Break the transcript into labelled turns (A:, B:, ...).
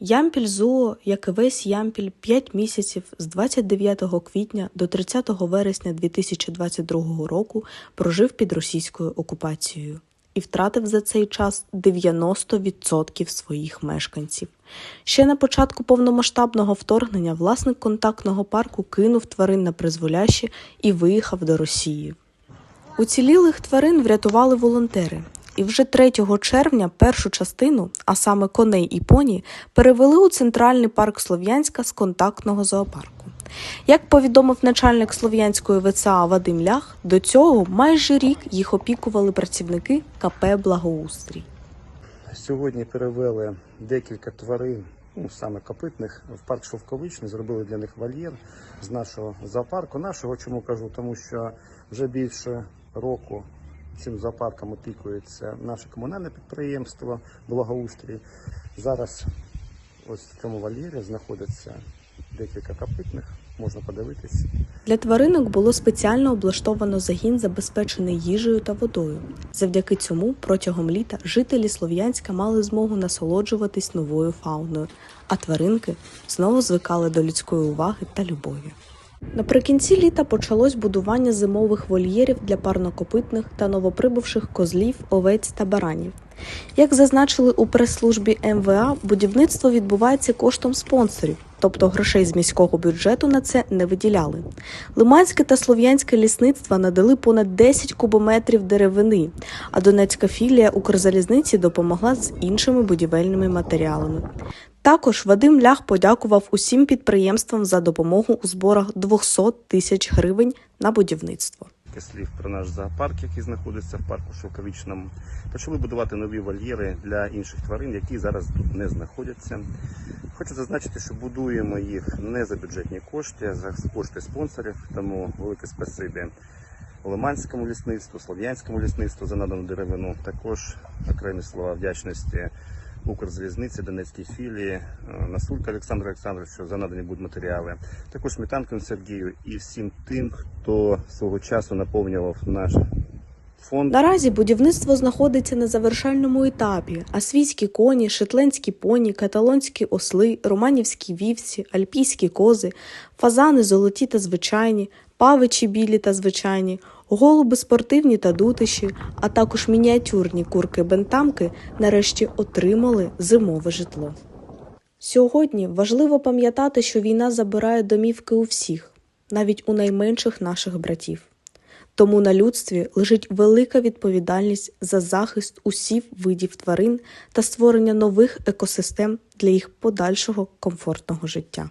A: Ямпіль Зоо, як і весь Ямпіль, 5 місяців з 29 квітня до 30 вересня 2022 року прожив під російською окупацією і втратив за цей час 90% своїх мешканців. Ще на початку повномасштабного вторгнення власник контактного парку кинув тварин на призволяще і виїхав до Росії. Уцілілих тварин врятували волонтери. І вже 3 червня першу частину, а саме коней і поні, перевели у центральний парк Слов'янська з контактного зоопарку. Як повідомив начальник Слов'янської ВЦА Вадим Лях, до цього майже рік їх опікували працівники КП Благоустрій.
B: Сьогодні перевели декілька тварин, ну саме копитних, в парк Шовковичний, зробили для них вольєр з нашого зоопарку. Нашого чому кажу, тому що вже більше року цим зоопарком опікується наше комунальне підприємство Благоустрій. Зараз ось в цьому вольєрі знаходиться декілька копитних, можна подивитись.
A: Для тваринок було спеціально облаштовано загін, забезпечений їжею та водою. Завдяки цьому протягом літа жителі Слов'янська мали змогу насолоджуватись новою фауною, а тваринки знову звикали до людської уваги та любові. Наприкінці літа почалось будування зимових вольєрів для парнокопитних та новоприбувших козлів, овець та баранів. Як зазначили у прес-службі МВА, будівництво відбувається коштом спонсорів, тобто грошей з міського бюджету на це не виділяли. Лиманське та слов'янське лісництва надали понад 10 кубометрів деревини, а Донецька філія Укрзалізниці допомогла з іншими будівельними матеріалами. Також Вадим Лях подякував усім підприємствам за допомогу у зборах 200 тисяч гривень на будівництво.
B: Слів про наш зоопарк, який знаходиться в парку Шовковичному. Почали будувати нові вольєри для інших тварин, які зараз тут не знаходяться. Хочу зазначити, що будуємо їх не за бюджетні кошти, а за кошти спонсорів. Тому велике спасибі Лиманському лісництву, Слов'янському лісництву за надану деревину. Також окремі слова вдячності Укрзалізниці, Донецькій філії, е, Насулька Олександру Олександровичу за надані будматеріали. Також Сметанкину Сергію і всім тим, хто свого часу наповнював наш фонд.
A: Наразі будівництво знаходиться на завершальному етапі, а свійські коні, шотландські поні, каталонські осли, романівські вівці, альпійські кози, фазани золоті та звичайні, павичі білі та звичайні, голуби спортивні та дутиші, а також мініатюрні курки-бентамки нарешті отримали зимове житло. Сьогодні важливо пам'ятати, що війна забирає домівки у всіх, навіть у найменших наших братів. Тому на людстві лежить велика відповідальність за захист усіх видів тварин та створення нових екосистем для їх подальшого комфортного життя.